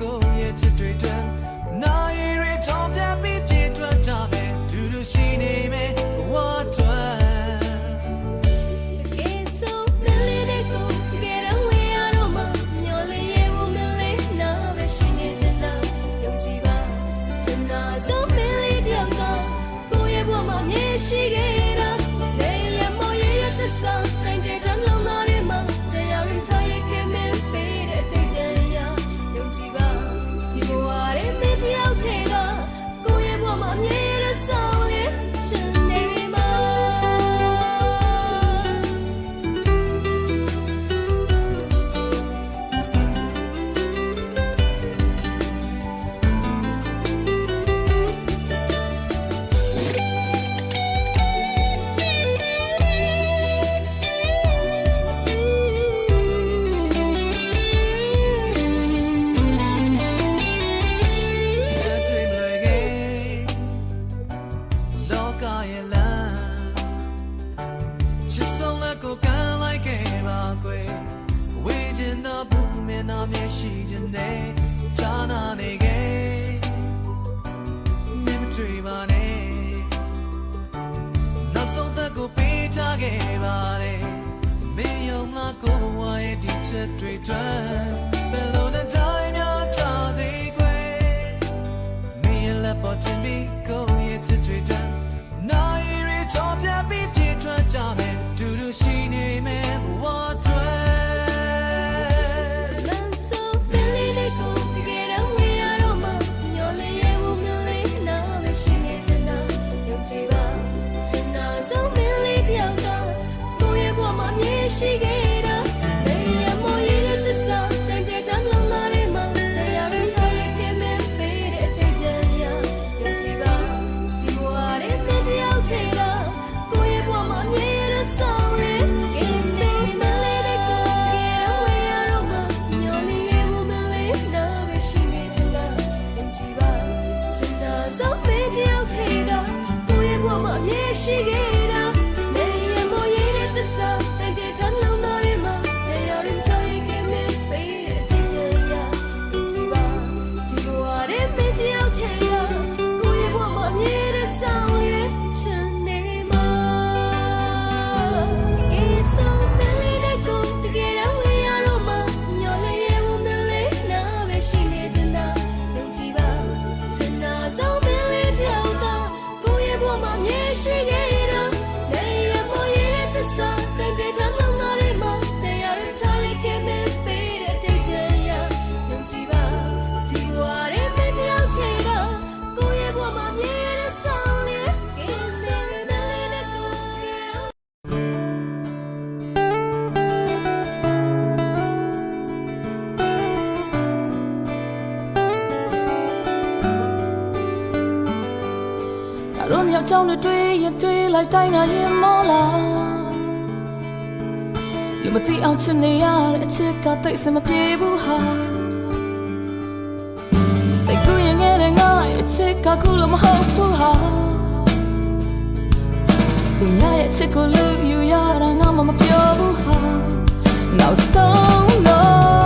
ကိုရဲ့ချစ်တွေတန်းနာရီတွေကြောင့်ပြန်ပြီး Ciò ti be. အကြောင်းတွေတွေးရတွေးလိုက်တိုင်းငါရင်မောလာလူမသိအောင်ချင်နေရတဲ့အချစ်ကသိစမပြေဘူးဟာစိတ်ကူးရင်ငယ်တဲ့ငါအချစ်ကခုလိုမဟုတ်ဘူးဟာသူများရဲ့အချစ်ကိုလူယူရတာငါမှမပြောဘူးဟာနောက်ဆုံးတော့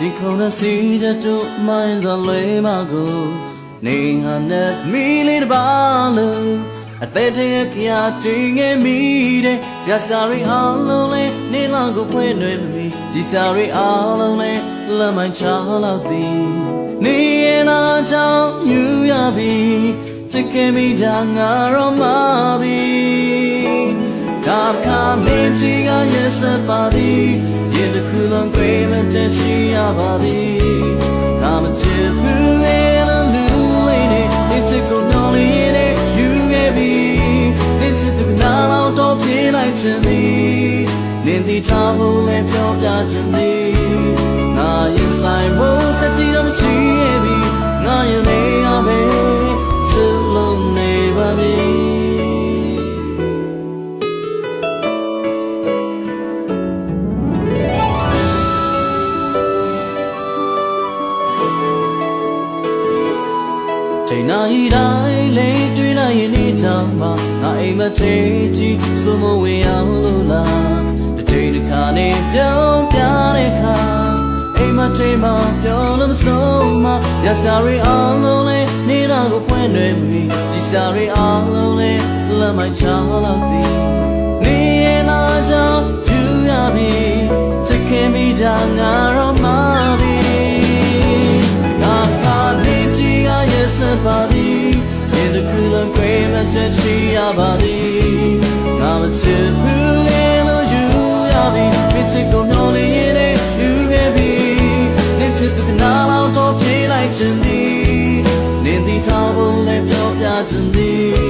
ချိန်ဒီခုံတဲ့စီတဲ့တို့မိုင်းစွာလွဲမကိုနေဟာနဲ့မီလေးတစ်ပါလို့အသက်တရခရတင်ငယ်မိတဲ့ပြစာရီအားလုံးလေးနေလာကိုဖွင့်နေမိဒီစာရီအားလုံးလေးလမ်းမချလောက်သည်နေရနာချောင်းယူရပြီချစ်ခင်မိတာငါရောမပြီ ကာခါမင်းကြီးကရက်ဆက်ပါသည်ရေတစ်ခုလုံးကွေးမတက်ရှိရပါသည်နာမချစ်ဘူးရဲ့လို့လူလေးနဲ့ဒီချစ်ကိုနော်လေးရဲ့နဲ့ယူခဲ့ပြီဒီချစ်သူကနာတော့တော့ပြေးလိုက်ခြင်းသည်နင်းဒီထားဖို့လည်းပြောပြခြင်းသည်ငါရင်ဆိုင်ဖို့တတိတော့မရှိရဲ့ပြီငါရင်လေးရပဲ ချိန်နာရီတိုင်းလေးတွေ့လိုက်ရင်နေချမ်းမှာငါအိမ်မထေးကြည့်စုံမဝင်အောင်လို့လားတစ်ချိန်တစ်ခါနေပြောင်းပြတဲ့ခါအိမ်မထေးမှာပြောလို့မဆုံးမရစားရီအောင်လုံးလေးနေတော့ကိုဖွင့်နေပြီဒီစားရီအောင်လုံးလေးလက်မချောင်းလို့သည်နေရလာကြောင်ယူရပြီချစ်ခင်မိတာငါတော့မ ပါသည်ဒီတစ်ခုလုံးကွေးမချက်ရှိရပါသည်ငါမချစ်ဘူးလေလို့ယူရပြီမိချစ်ကိုမျောလေးရင်နဲ့ယူခဲ့ပြီနေချစ်သူကနာလောက်တော့ပြေးလိုက်ခြင်းသည်နေသည်ထားဖို့လည်းပြောပြခြင်းသည်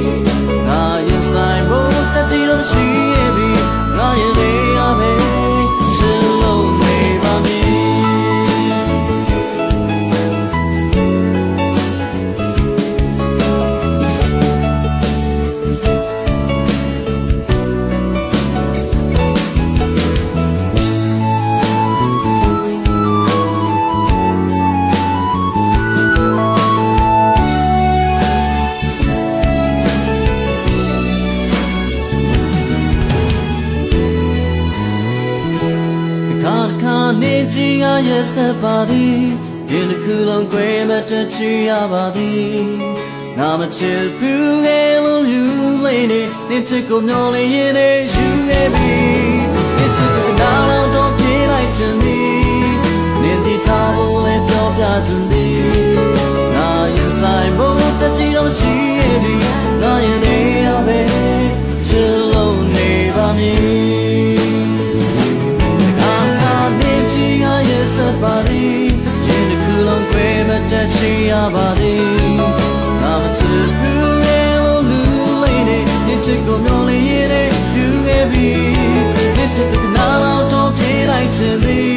ပါသည်ငါမချစ်ဘူးငယ်လုံးယူလေးနေနေချစ်ကိုမျောလေးရင်နေယူခဲ့ပြီနေချစ်ကနာတော့ပြေးလိုက်ခြင်းသည်နေဒီထားဖို့လည်းပြောပြခြင်းသည်ငါရင်ဆိုင်ဖို့တတိတော့ရှိ မတက်ရှိရပါသည်ငါမချစ်ဘူးလေလို့လူလေးနေဒီချစ်ကိုမျောလေးရဲ့ယူခဲ့ပြီဒီချစ်ကနာတော့တော့ပြေးလိုက်ခြင်းသည်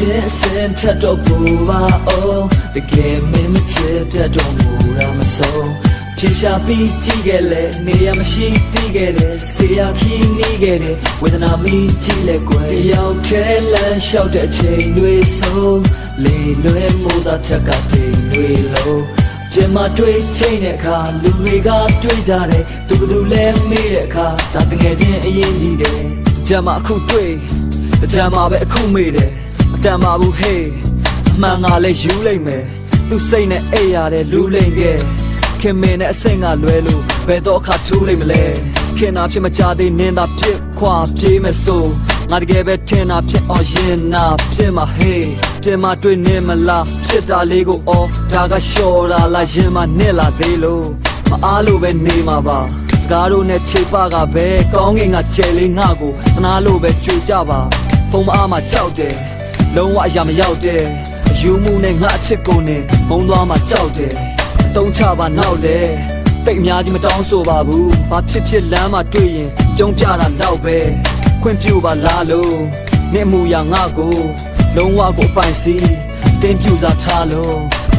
ချင်းစင်ထက်တော့ပူပါအောင်တကယ်မင်းမချစ်တတ်တော့မူတာမဆုံးဖြေရှာပြီးကြည့်ခဲ့လေနေရမရှိပြီးခဲ့တယ်ဆေးရခီးနေခဲ့တယ်ဝေဒနာမီကြည့်လေကွယ်တယောက်ထဲလမ်းလျှောက်တဲ့အချိန်တွေဆုံးလေလွဲမှုသာချက်ကတိမ်တွေလုံးပြန်မတွေ့ချိန်တဲ့အခါလူတွေကတွေ့ကြတယ်သူဘယ်သူလဲမေးတဲ့အခါဒါတကယ်ချင်းအရင်ကြီးတယ်ကြမ်းမအခုတွေ့ကြမ်းမပဲအခုမေးတယ်အ တန်ပါဘူးဟေးအမှန်ကလည်းယူလိုက်မယ်သူစိတ်နဲ့အိပ်ရတဲ့လူလိမ့်ခဲ့ခင်မင်းနဲ့အဆင့်ကလွဲလို့ဘယ်တော့အခါထူးလိုက်မလဲခင်နာဖြစ်မကြသေးနင်းသာဖြစ်ခွာပြေးမယ်ဆိုငါတကယ်ပဲထင်တာဖြစ်အောင်ရင်နာဖြစ်မှာဟေးတင်မတွေ့နေမလားဖြစ်တာလေးကိုအော်ဒါကလျှော်တာလားရင်မနဲ့လာသေးလို့မအားလို့ပဲနေမှာပါစကားတို့နဲ့ခြေပကပဲကောင်းကင်ကကျဲလေးငါကိုသနာလို့ပဲကြွေကြပါဖုံမအားမှကြောက်တယ် လုံးဝအရာမရောက်တယ်အယူမှုနဲ့ငါအချစ်ကိုနဲ့မုံသွားမှကြောက်တယ်အတုံးချပါနောက်လေတိတ်အများကြီးမတောင်းဆိုပါဘူးဘာဖြစ်ဖြစ်လမ်းမှာတွေ့ရင်ကြုံပြတာတော့ပဲခွင့်ပြုပါလားလို့နဲ့မူရငါကိုလုံးဝကိုအပိုင်စီတင်းပြူစားထားလို့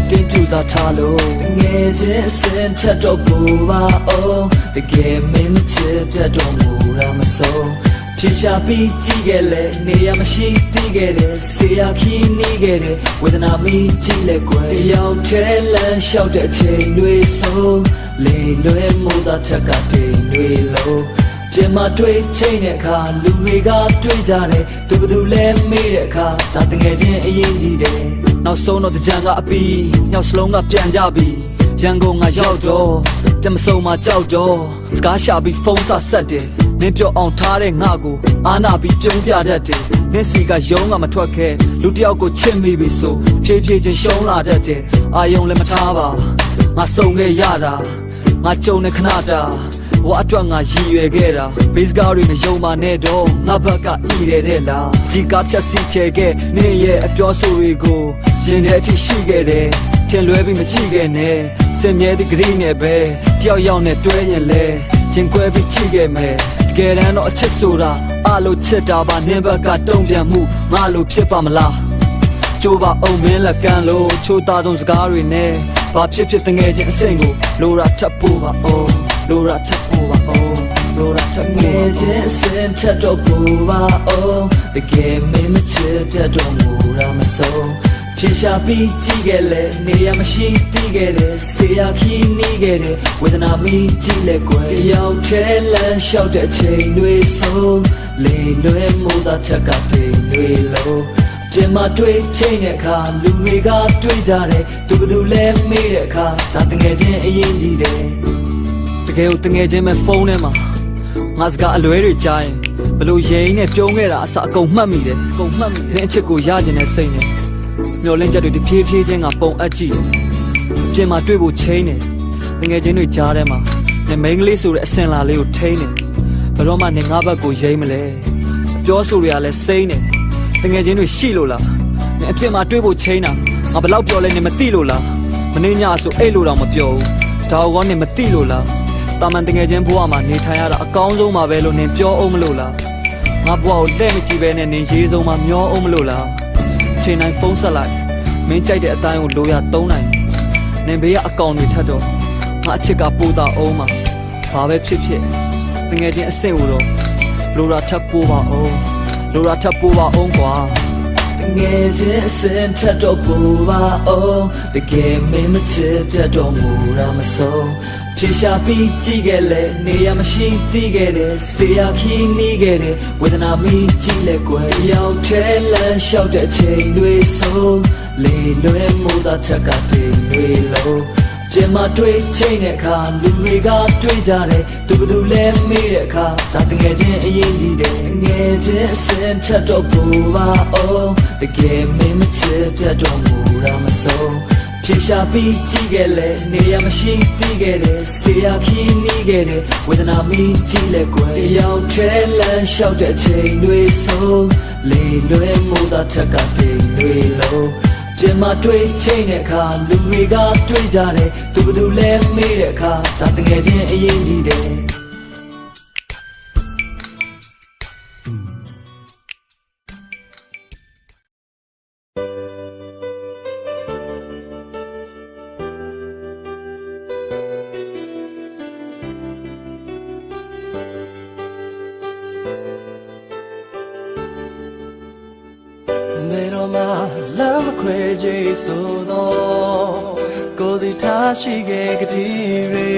တင်းပြူစားထားလို့ငယ်ချင်းစင်ထက်တော့ပူပါအောင်တကယ်မင်းမချစ်တတ်တော့မူတာမဆုံး ဖြေရှာပြီးကြည့်ခဲ့လေနေရမရှိပြီးခဲ့တယ်ဆေးရခီးနေခဲ့တယ်ဝေဒနာမီကြည့်လေကွယ်တယောက်ထဲလမ်းလျှောက်တဲ့အချိန်တွေဆုံးလေလွဲမှုသာချက်ကတိမ်တွေလုံးပြန်မတွေ့ချိန်တဲ့အခါလူတွေကတွေ့ကြတယ်သူဘယ်သူလဲမေးတဲ့အခါဒါတငယ်ချင်းအရင်ကြီးတယ်နောက်ဆုံးတော့ကြံကအပီးညောက်စလုံးကပြန်ကြပြီရန်ကုန်ကရောက်တော့တမစုံမှာကြောက်တော့စကားရှာပြီးဖုန်းဆက်ဆက်တယ် မင်းပြောအောင်ထားတဲ့ငါကိုအာနာပြီးပြုံးပြတတ်တယ်နင့်စီကယုံကမထွက်ခဲလူတယောက်ကိုချစ်မိပြီဆိုဖြည်းဖြည်းချင်းရှုံးလာတတ်တယ်အာယုံလည်းမထားပါငါစုံခဲ့ရတာငါကြုံနေခဏတာဝါအတွက်ငါရည်ရွယ်ခဲ့တာဘေးစကားတွေမယုံပါနဲ့တော့ငါဘက်ကဤတယ်တဲ့လားဒီကချက်စီချဲခဲ့နင့်ရဲ့အပြောဆိုတွေကိုရင်ထဲအထိရှိခဲ့တယ်ထင်လွဲပြီးမကြည့်ခဲ့နဲ့စင်မြဲတဲ့ဂရိနဲ့ပဲတယောက်ယောက်နဲ့တွဲရင်လဲရင်ခွဲပြီးကြည့်ခဲ့မယ် တကယ်တမ်းတော့အချစ်ဆိုတာအလိုချစ်တာပါနင်းဘက်ကတုံ့ပြန်မှုငါလိုဖြစ်ပါမလားကျိုးပါအောင်မင်းလက်ကမ်းလို့ချိုးသားဆုံးစကားတွေနဲ့ဘာဖြစ်ဖြစ်တငယ်ချင်းအဆင့်ကိုလိုရာထပ်ဖို့ပါအောင်လိုရာထပ်ဖို့ပါအောင်လိုရာထပ်ငယ်ချင်းအဆင့်ထပ်တော့ဖို့ပါအောင်တကယ်မင်းမချစ်တတ်တော့မူတာမဆုံး ဖြေရှာပြီးကြည့်ခဲ့လေနေရမရှိပြီးခဲ့တယ်ဆေးရခီးနေခဲ့တယ်ဝေဒနာမီကြည့်လေကွယ်တယောက်ထဲလမ်းလျှောက်တဲ့အချိန်တွေဆုံးလေလွဲမှုသာချက်ကတိမ်တွေလုံးပြန်မတွေ့ချိန်တဲ့အခါလူတွေကတွေ့ကြတယ်သူဘယ်သူလဲမေးတဲ့အခါဒါတငယ်ချင်းအရင်ကြီးတယ်တကယ်ကိုတငယ်ချင်းမဲ့ဖုန်းထဲမှာငါစကားအလွဲတွေကြားရင်ဘလို့ရိန်နဲ့ပြုံးခဲ့တာအစအကုန်မှတ်မိတယ်အကုန်မှတ်မိတယ်အချစ်ကိုရကျင်တဲ့စိတ်နဲ့ မျောလင်းချက်တွေတဖြည်းဖြည်းချင်းကပုံအပ်ကြည့်တယ်ပြင်မှာတွေ့ဖို့ချိန်တယ်တငယ်ချင်းတွေကြားထဲမှာနေမိန်းကလေးဆိုတဲ့အစင်လာလေးကိုထိန်းတယ်ဘယ်တော့မှနေငါဘက်ကိုရိမ့်မလဲအပြောဆိုတွေကလည်းစိမ့်တယ်တငယ်ချင်းတွေရှိလို့လားနင်အပြစ်မှာတွေးဖို့ချိန်တာငါဘယ်လောက်ပြောလဲနင်မသိလို့လားမနေညဆိုအဲ့လိုတော့မပြောဘူးဒါကောနင်မသိလို့လားတာမန်တငယ်ချင်းဘဝမှာနေထိုင်ရတာအကောင်းဆုံးပါပဲလို့နင်ပြောအောင်မလို့လားငါဘဝကိုလက်မကြည့်ပဲနဲ့နင်ရေးဆုံးမှာမျောအောင်မလို့လားအ ချိန်တိုင်းဖုန်းဆက်လိုက်မင်းကြိုက်တဲ့အတိုင်းကိုလိုရသုံးနိုင်နင်ဘေးကအကောင်တွေထပ်တော့ငါအချစ်ကပိုးတာအောင်မှာဘာပဲဖြစ်ဖြစ်တငယ်ချင်းအဆင့်ကိုတော့လိုရာထပ်ပိုးပါအောင်လိုရာထပ်ပိုးပါအောင်ကွာ ငယ်ချင်းစင်ထက်တော့ပူပါအောင်တကယ်မင်းမချစ်တတ်တော့မူတာမဆုံးဖြေရှာပြီးကြည့်ခဲ့လေနေရမရှိသိခဲ့တယ်ဆေးရခီးနေခဲ့တယ်ဝေဒနာမီကြည့်လေကွယ်ရောက်ထဲလမ်းလျှောက်တဲ့ချိန်တွေဆုံးလေလွဲမှုသာချက်ကတိမ်တွေလုံး ပြန်မတွေ့ချိန်တဲ့အခါလူတွေကတွေ့ကြတယ်သူဘယ်သူလဲမေးတဲ့အခါဒါတငယ်ချင်းအရင်ကြီးတယ်ငယ်ချင်းအစင်ထက်တော့ပူပါအောင်တကယ်မင်းမချစ်တတ်တော့မူတာမဆုံးဖြေရှာပြီးကြည့်ခဲ့လေနေရမရှိပြီးခဲ့တယ်ဆေးရခီးနေခဲ့တယ်ဝေဒနာမီကြည့်လေကွယ်တယောက်ထဲလမ်းလျှောက်တဲ့အချိန်တွေဆုံးလေလွဲမှုသာချက်ကတိမ်တွေလုံး ပြန်မတွေ့ချိန်တဲ့အခါလူတွေကတွေ့ကြတယ်သူဘယ်သူလဲမေးတဲ့အခါဒါတငယ်ချင်းအရင်ကြီးတယ် တော်မှာလမ်းမခွဲကြဆိုတော့ကိုစီထားရှိခဲ့ကတိတွေ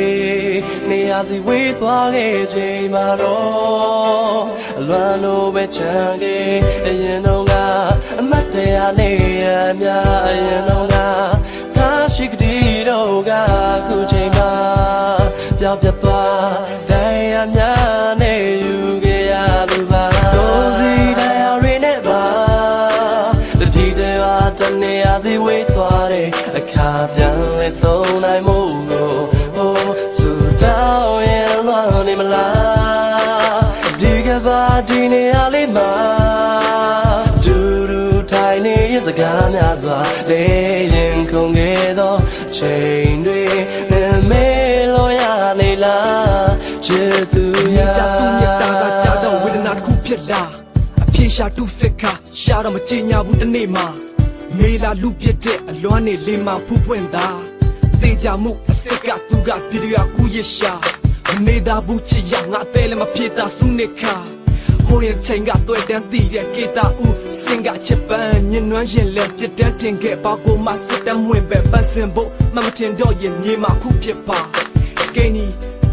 နေရာစီဝေးသွားခဲ့ချိန်မှာတော့အလွမ်းလိုပဲချမ်းခဲ့အရင်တော့ကအမတ်တရားနေရမြအရင်တော့ကထားရှိကတိတော့ကခုချိန်မှာပြောင်းပြတ်သွားတရားများနဲ့ယူခဲ့ရသူ စီဝေးသွားတဲ့အခါပြန်လဲဆုံးနိုင်မှုကိုဟိုစူတောင်းရင်လွန်နေမလားဒီကဘာဒီနေရာလေးမှာဒူဒူထိုင်နေရစကားများစွာလေရင်ခုန်ခဲ့သောချိန်တွေနဲ့မေလို့ရနေလားချစ်သူရကြသူမြတ်တာကကြတော့ဝေဒနာတစ်ခုဖြစ်လာအပြေရှာတုစစ်ခါရှာတော့မချညာဘူးတနေ့မှာ မေလာလူပြစ်တဲ့အလွမ်းနေလေးမှဖူးပွင့်တာတေချာမှုအစစ်ကသူကပြည်ရကူရရှာမနေတာဘူးချစ်ရငါအသေးလည်းမဖြစ်တာစုနေခါဟိုရင်ချိန်ကတွေ့တန်းတည်တဲ့ကေတာဦးစင်ကချစ်ပန်းညင်နွမ်းရင်လည်းပြစ်တန်းတင်ခဲ့ပါကိုမစစ်တမ်းဝင်ပဲပန်းစင်ဖို့မမတင်တော့ရင်မြေမှာခုဖြစ်ပါကဲနီ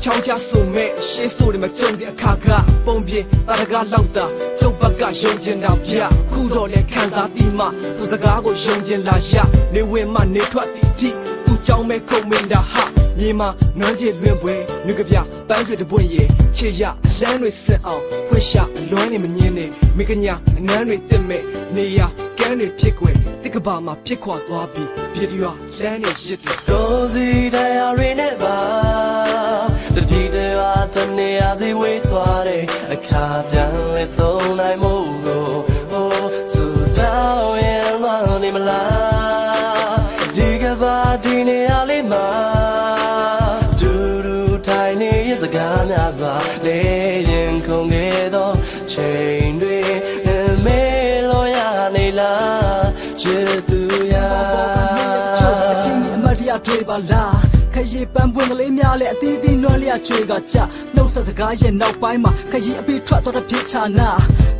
ချောင်းချဆိုမဲ့ရှေးဆိုတွေမကြုံတဲ့အခါကပုံပြင်းတာရကလောက်တာကျုပ်ဘက်ကယုံကျင်တာဗျခုတော့လဲခံစားပြီးမှသူစကားကိုယုံကျင်လာရနေဝင်မှနေထွက်တီတီသူကြောင်းမဲ့ခုံမင်တာဟာမြေမှာနန်းကြီးလွင်ပွဲငွေကပြပန်းတွေတပွင့်ရဲ့ချေရအလန်းတွေစစ်အောင်ခွေရှာအလွမ်းနေမငင်းနဲ့မိကညာအနမ်းတွေတစ်မဲ့နေရကန်းတွေဖြစ်ွယ်တစ်ကဘာမှာပြစ်ခွာသွားပြီးပြေတူရလမ်းနေရစ်တယ်ကိုစီတရားတွေနဲ့ပါ တတိတဝါတနေရာစီဝေးသွားတဲ့အခါပြန်လဲဆုံးနိုင်မှုကိုဟိုစူတောင်းရင်လွန်နေမလားဒီကဘာဒီနေရာလေးမှာဒူဒူထိုင်နေရစကားများစွာလေရင်ခုန်ခဲ့သောချိန်တွေနဲ့မေလို့ရနေလားချစ်သူရအချင်းအမတ်တရားတွေပါလား ခရီးပန်းပွင့်ကလေးများလည်းအသီးသီးနွမ်းလျက်ချွေကချနှုတ်ဆက်စကားရဲ့နောက်ပိုင်းမှာခရီးအပြီးထွက်တော့တဲ့ဖြစ်ချာနာ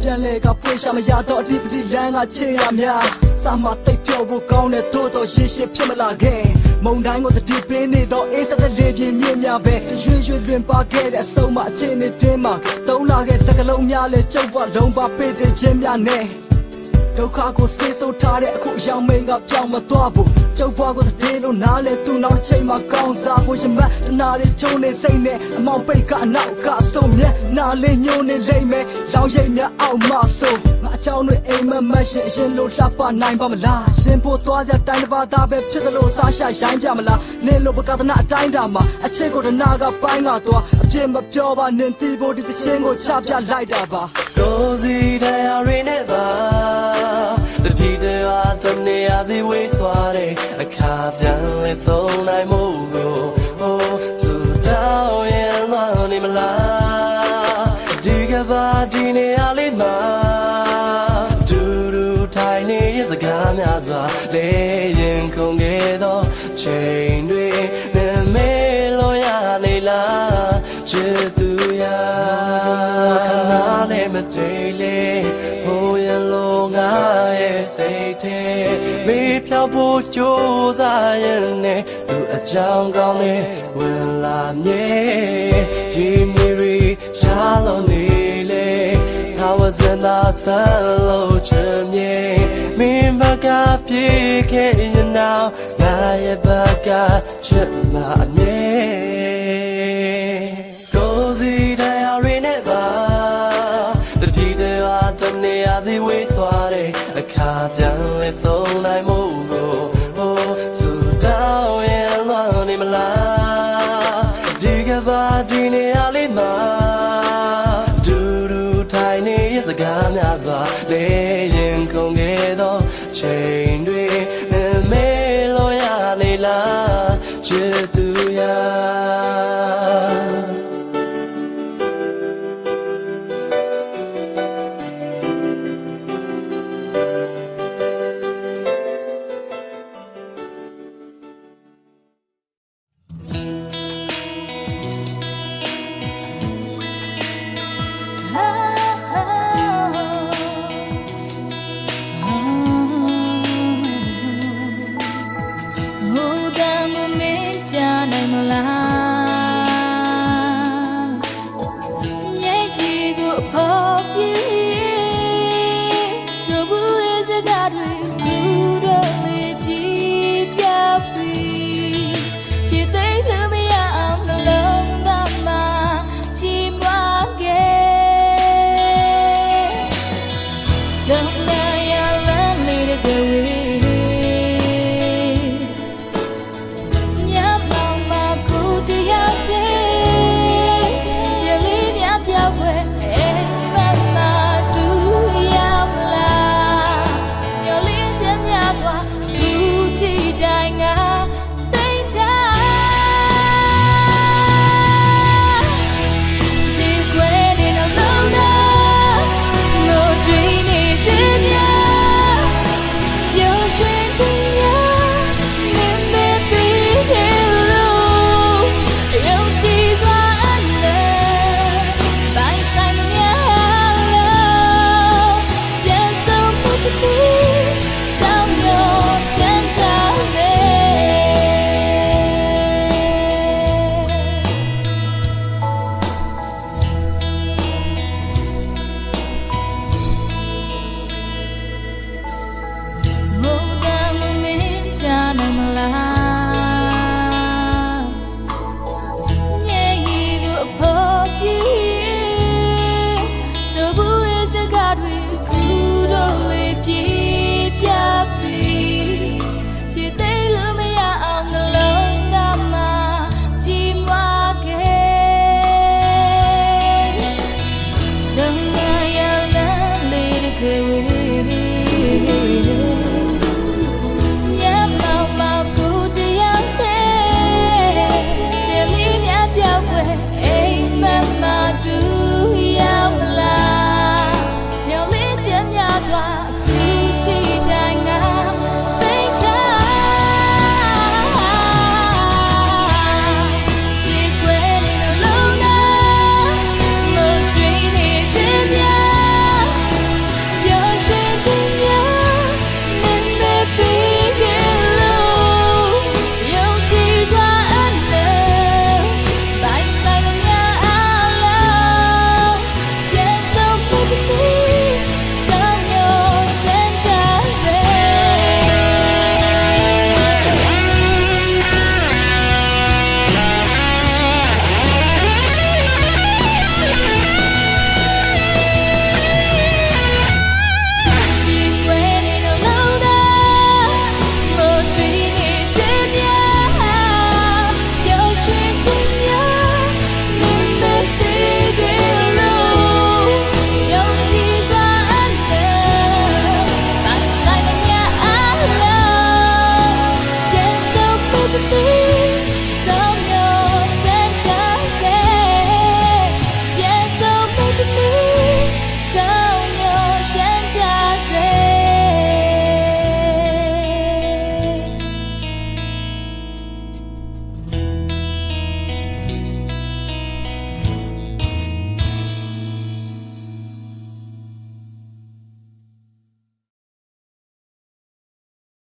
ပြန်လဲကဖွေးရှာမရတော့အတိပတိလမ်းကချေရများစာမတိတ်ပြောဖို့ကောင်းတဲ့သို့တော့ရှေ့ရှေ့ဖြစ်မလာခဲ့မုံတိုင်းကိုတတိပေးနေတော့အေးစတဲ့လေးပြင်းမြင့်များပဲရွှေရွှေလွင်ပါခဲ့တဲ့အစုံမအချင်းနဲ့တင်းမှာတုံးလာခဲ့စကလုံးများလဲကျုပ်ဘလုံးပါပေးတဲ့ချင်းများနဲ့ဒုက္ခကိုဆေးဆိုးထားတဲ့အခုအယောင်မိန်ကပြောင်းမသွားဘူး ကျုပ်ဘွားကိုတည်းလို့နားလဲသူနောက်တစ်ချိန်မှာကောင်းစားဖို့ရမတ်တနာတွေချုံနေစိတ်နဲ့အမောင်ပိတ်ကအနောက်ကဆုံးမြဲနားလေးညိုနေလိမ့်မယ်လောင်ရိပ်များအောက်မဆိုးငါအချောင်းတွေအိမ်မက်မက်ရှင်အရင်လို့လှပနိုင်ပါမလားရှင်ဖို့သွားကြတိုင်းတစ်ပါးသားပဲဖြစ်သလိုစားရှာရိုင်းပြမလားနင်းလို့ပကသနာအတိုင်းတာမှာအချစ်ကိုတနာကပိုင်းကတော့အပြစ်မပြောပါနင်းတီးဖို့ဒီတချင်းကိုချပြလိုက်တာပါကိုစီတရား တွေနဲ့ပါတတိတဝါတနေရာစီဝေးသွားတဲ့အခါပြန်လဲဆုံးနိုင်မှုကိုဟိုစူတောင်းရင်လွန်နေမလား ရဲ့စိတ်ထဲမေးဖြောက်ဖို့ကြိုးစားရင်နဲ့သူအကြောင်းကောင်းနဲ့ဝင်လာမြဲရီမီရီရှားလုံးနေလေ I was in the sun low ချင်မြေမင်းဘကပြေခဲ့ရင်နောက်ငါရဲ့ဘကချစ်မအမြဲကိုစီတရားတွေနဲ့ပါတတိတဝါတနေရာစီဝေးသွားတဲ့အခါ ပြန်လဲဆုံးနိုင်